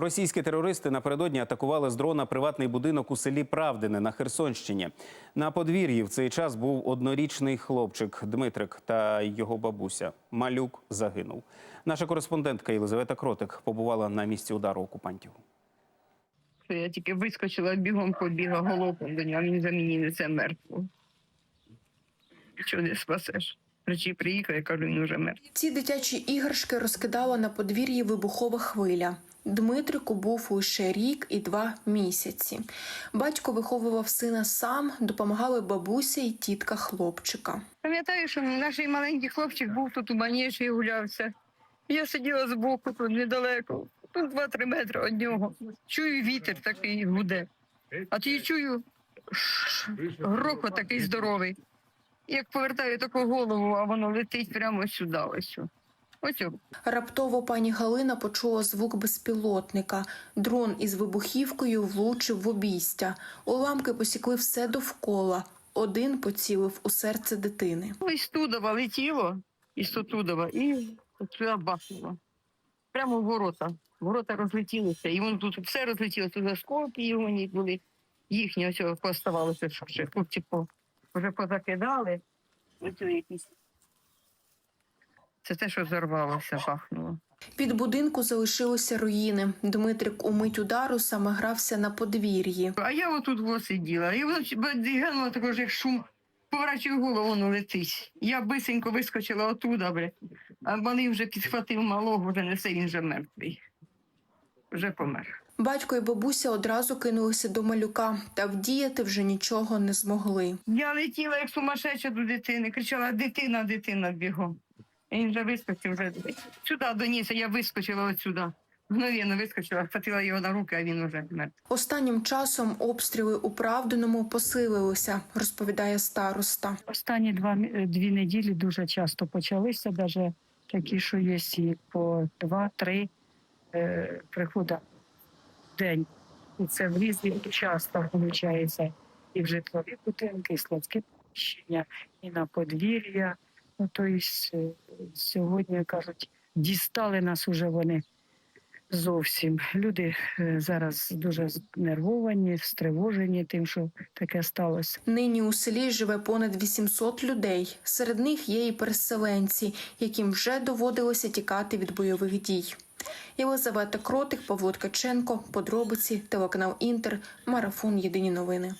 Російські терористи напередодні атакували з дрона приватний будинок у селі Правдине на Херсонщині. На подвір'ї в цей час був однорічний хлопчик Дмитрик та його бабуся. Малюк загинув. Наша кореспондентка Єлизавета Кротик побувала на місці удару окупантів. я тільки вискочила, бігом побігла голопом до нього, він за мені несе мертву. Нічого не спасеш. Речі приїхав, я кажу, він уже мертвий. Ці дитячі іграшки розкидала на подвір'ї вибухова хвиля. Дмитрику був лише рік і два місяці. Батько виховував сина сам, допомагали бабуся і тітка хлопчика. Пам'ятаю, що наш маленький хлопчик був тут у манежі і гулявся. Я сиділа збоку тут недалеко, тут 2-3 метри від нього. Чую вітер такий гуде. А тоді чую грохот такий здоровий. Як повертаю таку голову, а воно летить прямо сюди, ось. Ось. Раптово пані Галина почула звук безпілотника. Дрон із вибухівкою влучив в обійстя. Уламки посікли все довкола. Один поцілив у серце дитини. Із Тудова летіло, із Тутудова, і сюди бахнуло. Прямо в ворота. Ворота розлетілися, і воно тут все розлетілося. Тут осколки його ні були. Їхні ось поставалося, хлопці по, вже позакидали. Ось якісь. Це те, що зорвалося, бахнуло. Під будинку залишилися руїни. Дмитрик у мить удару саме грався на подвір'ї. А я отут во сиділа, і воно також, як шум. Поворачую голову, воно летить. Я бисенько вискочила отуда, бля. а малий вже підхватив малого, вже несе, він вже мертвий. Вже помер. Батько і бабуся одразу кинулися до малюка, та вдіяти вже нічого не змогли. Я летіла, як сумасшедша до дитини, кричала дитина, дитина бігом. Він вже вискочив, вже сюди доніс, я вискочила отсюди. Мгновенно вискочила, хватила його на руки, а він вже мертвий. Останнім часом обстріли у Правдиному посилилися, розповідає староста. Останні два дві неділі дуже часто почалися, навіть такі, що є і по два-три е, приходи в день. І це в різні часто виходить і в житлові будинки, і складські приміщення, і на подвір'я. Ну, тобто сьогодні кажуть, дістали нас уже вони зовсім. Люди е, зараз дуже знервовані, стривожені тим, що таке сталося. Нині у селі живе понад 800 людей. Серед них є і переселенці, яким вже доводилося тікати від бойових дій. Єлизавета Кротик, Павло Ткаченко, подробиці, телеканал Інтер, марафон Єдині новини.